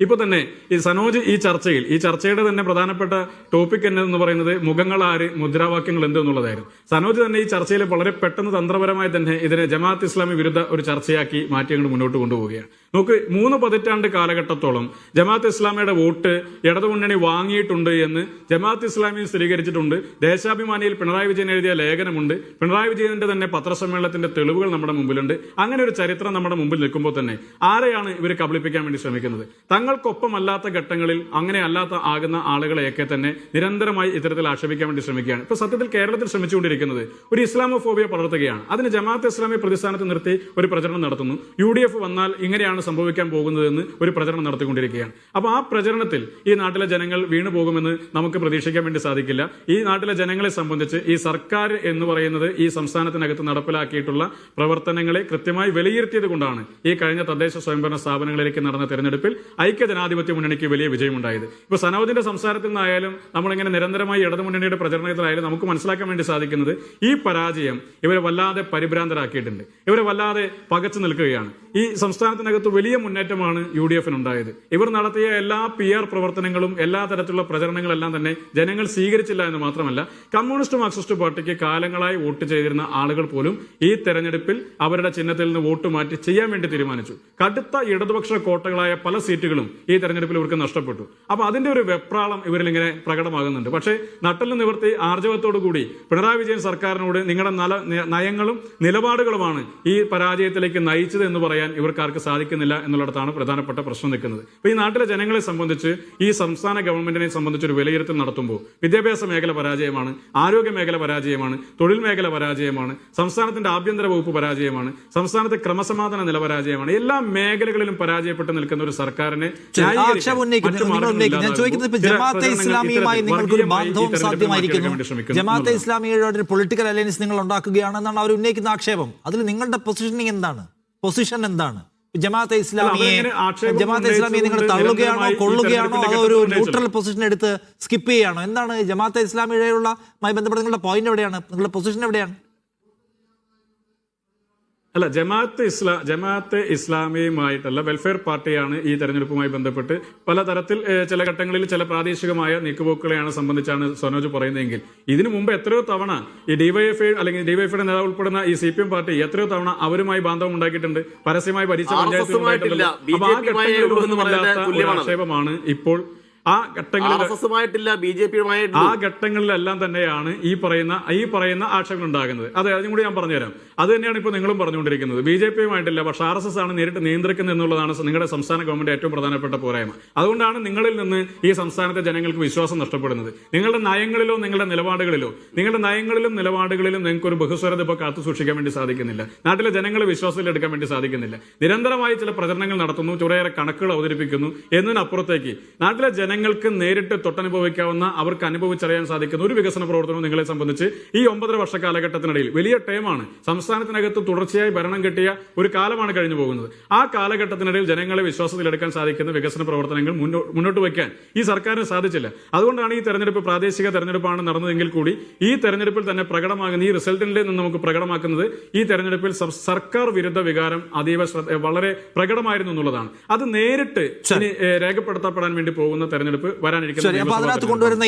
ഇപ്പൊ തന്നെ ഈ സനോജ് ഈ ചർച്ചയിൽ ഈ ചർച്ചയുടെ തന്നെ പ്രധാനപ്പെട്ട ടോപ്പിക് എന്ന് പറയുന്നത് മുഖങ്ങൾ ആര് മുദ്രാവാക്യങ്ങൾ എന്തെന്നുള്ളതായിരുന്നു സനോജ് തന്നെ ഈ ചർച്ചയിൽ വളരെ പെട്ടെന്ന് തന്ത്രപരമായി തന്നെ ഇതിനെ ജമാഅത്ത് ഇസ്ലാമി വിരുദ്ധ ഒരു ചർച്ചയാക്കി മാറ്റി അങ്ങോട്ട് മുന്നോട്ട് കൊണ്ടുപോവുകയാണ്. നോക്ക് മൂന്ന് പതിറ്റാണ്ട് കാലഘട്ടത്തോളം ജമാഅത്ത് ഇസ്ലാമിയുടെ വോട്ട് ഇടതുമുന്നണി വാങ്ങിയിട്ടുണ്ട് എന്ന് ജമാഅത്ത് ഇസ്ലാമി സ്ഥിരീകരിച്ചിട്ടുണ്ട്. ദേശാഭിമാനിയിൽ പിണറായി വിജയൻ എഴുതിയ ലേഖനമുണ്ട്. പിണറായി വിജയന്റെ തന്നെ പത്രസമ്മേളനത്തിന്റെ തെളിവുകൾ നമ്മുടെ മുമ്പിലുണ്ട്. അങ്ങനെ ഒരു ചരിത്രം നമ്മുടെ മുമ്പിൽ നിൽക്കുമ്പോൾ തന്നെ ആരെയാണ് ഇവർ കബളിപ്പിക്കാൻ വേണ്ടി ശ്രമിക്കുന്നത്? തങ്ങൾക്കൊപ്പമല്ലാത്ത ഘട്ടങ്ങളിൽ അങ്ങനെ അല്ലാത്ത ആകുന്ന ആളുകളെയൊക്കെ തന്നെ നിരന്തരമായി ഇത്തരത്തിൽ ആക്ഷേപിക്കാൻ വേണ്ടി ശ്രമിക്കുകയാണ്. ഇപ്പൊ സത്യത്തിൽ കേരളത്തിൽ ശ്രമിച്ചുകൊണ്ടിരിക്കുന്നത് ഒരു ഇസ്ലാമോഫോബിയ പടർത്തുകയാണ്. അതിന് ജമാഅത്ത് ഇസ്ലാമി പ്രതിസ്ഥാനത്ത് നിർത്തി ഒരു പ്രചരണം നടത്തുന്നു. യു വന്നാൽ ഇങ്ങനെയാണ് സംഭവിക്കാൻ പോകുന്നതെന്ന് ഒരു പ്രചരണം നടത്തിക്കൊണ്ടിരിക്കുകയാണ്. അപ്പോൾ ആ പ്രചരണത്തിൽ ഈ നാട്ടിലെ ജനങ്ങൾ വീണു പോകുമെന്ന് നമുക്ക് പ്രതീക്ഷിക്കാൻ വേണ്ടി സാധിക്കില്ല. ഈ നാട്ടിലെ ജനങ്ങളെ സംബന്ധിച്ച് ഈ സർക്കാർ എന്ന് പറയുന്നത് ഈ സംസ്ഥാനത്തിനകത്ത് നടപ്പിലാക്കിയിട്ടുള്ള പ്രവർത്തനങ്ങളെ കൃത്യമായി വിലയിരുത്തിയത് ഈ കഴിഞ്ഞ തദ്ദേശ സ്വയംഭരണ സ്ഥാപനങ്ങളിലേക്ക് നടന്ന തെരഞ്ഞെടുപ്പിൽ ഐക്യ ജനാധിപത്യ മുന്നണിക്ക് വലിയ വിജയമുണ്ടായത്. ഇപ്പോൾ സനോജിന്റെ സംസാരത്തിൽ നിന്നായാലും നമ്മളിങ്ങനെ നിരന്തരമായി ഇടതുമുന്നണിയുടെ പ്രചരണത്തിലായാലും നമുക്ക് മനസ്സിലാക്കാൻ വേണ്ടി സാധിക്കുന്നത് ഈ പരാജയം ഇവരെ വല്ലാതെ പരിഭ്രാന്തരാക്കിയിട്ടുണ്ട്. ഇവരെ വല്ലാതെ പകച്ചു നിൽക്കുകയാണ്. ഈ സംസ്ഥാനത്തിനകത്ത് വലിയ മുന്നേറ്റമാണ് യു ഡി എഫിനുണ്ടായത്. ഇവർ നടത്തിയ എല്ലാ പി ആർ പ്രവർത്തനങ്ങളും എല്ലാ തരത്തിലുള്ള പ്രചരണങ്ങളെല്ലാം തന്നെ ജനങ്ങൾ സ്വീകരിച്ചില്ല എന്ന് മാത്രമല്ല കമ്മ്യൂണിസ്റ്റ് മാർക്സിസ്റ്റ് പാർട്ടിക്ക് കാലങ്ങളായി വോട്ട് ചെയ്തിരുന്ന ആളുകൾ പോലും ഈ തെരഞ്ഞെടുപ്പിൽ അവരുടെ ചിഹ്നത്തിൽ നിന്ന് വോട്ട് മാറ്റി ചെയ്യാൻ വേണ്ടി തീരുമാനിച്ചു. കടുത്ത ഇടതുപക്ഷ കോട്ടകളായ പല സീറ്റുകളും ഈ തെരഞ്ഞെടുപ്പിൽ ഇവർക്ക് നഷ്ടപ്പെട്ടു. അപ്പൊ അതിന്റെ ഒരു വെപ്രാളം ഇവരിൽ ഇങ്ങനെ പ്രകടമാകുന്നുണ്ട്. പക്ഷേ നട്ടൽ നിവർത്തി ആർജവത്തോടു കൂടി പിണറായി വിജയൻ സർക്കാരിനോട് നിങ്ങളുടെ നയങ്ങളും നിലപാടുകളുമാണ് ഈ പരാജയത്തിലേക്ക് നയിച്ചത് എന്ന് പറയാൻ ഇവർക്കാർക്ക് സാധിക്കുന്നില്ല എന്നുള്ളിടത്താണ് പ്രധാനപ്പെട്ട പ്രശ്നം നിൽക്കുന്നത്. ഇപ്പൊ ഈ നാട്ടിലെ ജനങ്ങളെ സംബന്ധിച്ച് ഈ സംസ്ഥാന ഗവൺമെന്റിനെ സംബന്ധിച്ച് ഒരു വിലയിരുത്തൽ നടത്തുമ്പോൾ വിദ്യാഭ്യാസ മേഖല പരാജയമാണ് ആരോഗ്യ മേഖല പരാജയമാണ് തൊഴിൽ മേഖല പരാജയമാണ് സംസ്ഥാനത്തിന്റെ ആഭ്യന്തര വകുപ്പ് പരാജയമാണ് സംസ്ഥാനത്തെ ക്രമസമാധാന നില പരാജയമാണ്. എല്ലാ മേഖലകളിലും പരാജയപ്പെട്ട് നിൽക്കുന്ന ഒരു സർക്കാരിനെ ഞാൻ ചോദിക്കുന്നത് ജമാഅത്തെ ഇസ്ലാമിയുമായി നിങ്ങൾക്കൊരു ബന്ധവും സാധ്യമായിരിക്കുന്നു? ജമാഅത്തെ. ഇസ്ലാമിയുടെ പൊളിറ്റിക്കൽ അലയൻസ് നിങ്ങൾ ഉണ്ടാക്കുകയാണെന്നാണ് അവർ ഉന്നയിക്കുന്ന ആക്ഷേപം. അതിൽ നിങ്ങളുടെ പൊസിഷനിങ് എന്താണ്? പൊസിഷൻ എന്താണ്? ജമാഅത്തെ ഇസ്ലാമിയെ ജമാഅത്ത് ഇസ്ലാമിയെ നിങ്ങൾ തള്ളുകയാണോ കൊള്ളുകയാണോ അതോ ഒരു ന്യൂട്രൽ പൊസിഷൻ എടുത്ത് സ്കിപ്പ് ചെയ്യുകയാണോ എന്താണ് ജമാഅത്തെ ഇസ്ലാമിയുടെയുള്ള ബന്ധപ്പെട്ട് നിങ്ങളുടെ പോയിന്റ് എവിടെയാണ്? നിങ്ങളുടെ പൊസിഷൻ എവിടെയാണ്? അല്ല ജമാഅത്ത് ഇസ്ലാ ജമാഅത്ത് ഇസ്ലാമിയുമായിട്ടല്ല വെൽഫെയർ പാർട്ടിയാണ് ഈ തെരഞ്ഞെടുപ്പുമായി ബന്ധപ്പെട്ട് പലതരത്തിൽ ചില ഘട്ടങ്ങളിൽ ചില പ്രാദേശികമായ നീക്കുപോക്കുകളെയാണ് സംബന്ധിച്ചാണ് സനോജ് പറയുന്നതെങ്കിൽ ഇതിനു മുമ്പ് എത്രയോ തവണ ഈ ഡിവൈഎഫ്ഐ അല്ലെങ്കിൽ ഡിവൈഎഫ്ഐയുടെ നേതാവ് ഉൾപ്പെടുന്ന ഈ സി പി എം പാർട്ടി എത്രയോ തവണ അവരുമായി ബാന്ധവം ഉണ്ടാക്കിയിട്ടുണ്ട് പരസ്യമായി ഭരിച്ച. അപ്പൊ ആ തുല്യമാണ്. ആക്ഷേപമാണ് ഇപ്പോൾ ആ ഘട്ടങ്ങളിൽ ബി ജെ പിയുമായിട്ടില്ല. ആ ഘട്ടങ്ങളിലെല്ലാം തന്നെയാണ് ഈ പറയുന്ന ഈ പറയുന്ന ആക്ഷേപങ്ങൾ ഉണ്ടാകുന്നത് അതെ അതും കൂടി ഞാൻ പറഞ്ഞുതരാം. അത് തന്നെയാണ് ഇപ്പോൾ നിങ്ങളും പറഞ്ഞുകൊണ്ടിരിക്കുന്നത്. ബി ജെ പിയുമായിട്ടില്ല പക്ഷെ ആർ എസ് എസ് ആണ് നേരിട്ട് നിയന്ത്രിക്കുന്നത് എന്നുള്ളതാണ് നിങ്ങളുടെ സംസ്ഥാന ഗവൺമെന്റ് ഏറ്റവും പ്രധാനപ്പെട്ട പോരായ്മ. അതുകൊണ്ടാണ് നിങ്ങളിൽ നിന്ന് ഈ സംസ്ഥാനത്തെ ജനങ്ങൾക്ക് വിശ്വാസം നഷ്ടപ്പെടുന്നത്. നിങ്ങളുടെ നയങ്ങളിലോ നിങ്ങളുടെ നിലപാടുകളിലോ നിങ്ങളുടെ നയങ്ങളിലും നിലപാടുകളിലും നിങ്ങൾക്ക് ഒരു ബഹുസ്വരത ഇപ്പോൾ കാത്തു സൂക്ഷിക്കാൻ വേണ്ടി സാധിക്കുന്നില്ല. നാട്ടിലെ ജനങ്ങളെ വിശ്വാസത്തിലെടുക്കാൻ വേണ്ടി സാധിക്കുന്നില്ല. നിരന്തരമായി ചില പ്രചരണങ്ങൾ നടത്തുന്നു ചുറേറെ കണക്കുകൾ അവതരിപ്പിക്കുന്നു. എന്നതിനപ്പുറത്തേക്ക് നാട്ടിലെ ജനങ്ങൾക്ക് നേരിട്ട് തൊട്ടനുഭവിക്കാവുന്ന അവർക്ക് അനുഭവിച്ചറിയാൻ സാധിക്കുന്ന ഒരു വികസന പ്രവർത്തനവും നിങ്ങളെ സംബന്ധിച്ച് ഈ ഒമ്പതര വർഷ കാലഘട്ടത്തിനിടയിൽ വലിയ ടൈമാണ്. സംസ്ഥാനത്തിനകത്ത് തുടർച്ചയായി ഭരണം കിട്ടിയ ഒരു കാലമാണ് കഴിഞ്ഞു പോകുന്നത്. ആ കാലഘട്ടത്തിനിടയിൽ ജനങ്ങളെ വിശ്വാസത്തിലെടുക്കാൻ സാധിക്കുന്ന വികസന പ്രവർത്തനങ്ങൾ മുന്നോട്ട് വയ്ക്കാൻ ഈ സർക്കാരിന് സാധിച്ചില്ല. അതുകൊണ്ടാണ് ഈ തെരഞ്ഞെടുപ്പ് പ്രാദേശിക തെരഞ്ഞെടുപ്പാണ് നടന്നതെങ്കിൽ കൂടി ഈ തെരഞ്ഞെടുപ്പിൽ തന്നെ പ്രകടമാകുന്ന ഈ റിസൾട്ടിൽ നിന്ന് നമുക്ക് പ്രകടമാക്കുന്നത് ഈ തെരഞ്ഞെടുപ്പിൽ സർക്കാർ വിരുദ്ധ വികാരം അതീവ ശ്രദ്ധ വളരെ പ്രകടമായിരുന്നു എന്നുള്ളതാണ്. അത് നേരിട്ട് രേഖപ്പെടുത്തപ്പെടാൻ വേണ്ടി പോകുന്ന തെരഞ്ഞെടുപ്പ് തെരഞ്ഞെടുപ്പ്. കൊണ്ടുവരുന്ന